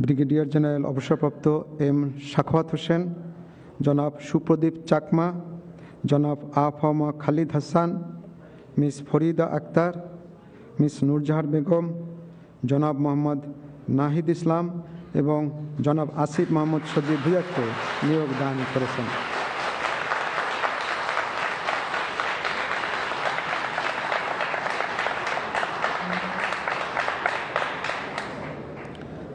Brigadier general অবসরপ্রাপ্ত M Sakhawat Hossain, জনাব সুপ্রদীপ চাকমা, জনাব আফমা খালিদ হাসান, মিস ফরিদা আক্তার, মিস নুরজাহার বেগম, জনাব মোহাম্মদ নাহিদ ইসলাম এবং জনাব আসিফ মোহাম্মদ সজিব ভুয়াকে নিয়োগ দান করেছেন।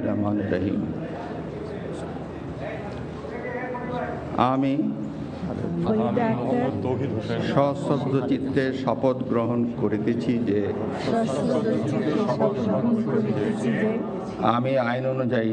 রহমান রহিম আমি সশ্রদ্ধ চিত্তে শপথ গ্রহণ করিতেছি যে আমি আইন অনুযায়ী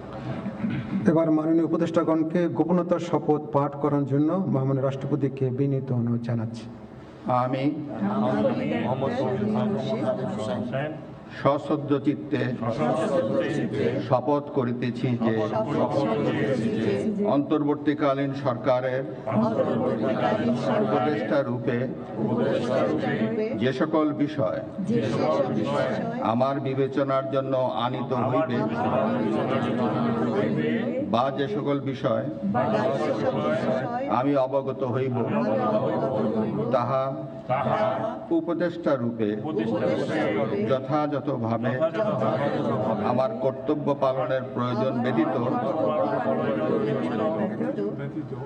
এবার মাননীয় উপদেষ্টাগণকে গোপনতার শপথ পাঠ করার জন্য মহামান্য রাষ্ট্রপতিকে বিনীত অনুরোধ জানাচ্ছি। আমি সশ্রদ্ধ চিত্তে শপথ করিতেছি যে অন্তর্বর্তীকালীন সরকারের উপদেষ্টা রূপে যে সকল বিষয় যে সকল বিষয় আমার বিবেচনার জন্য আনিত হইবে বা যে সকল বিষয় আমি অবগত হইব তাহা উপদেষ্টা রূপে যথাযথভাবে আমার কর্তব্য পালনের প্রয়োজন ব্যতীত,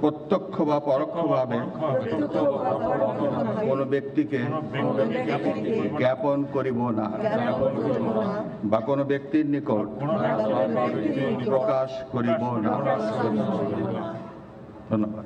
প্রত্যক্ষ বা পরোক্ষভাবে কোনো ব্যক্তিকে জ্ঞাপন করিব না বা কোনো ব্যক্তির নিকট প্রকাশ করিব না। ধন্যবাদ।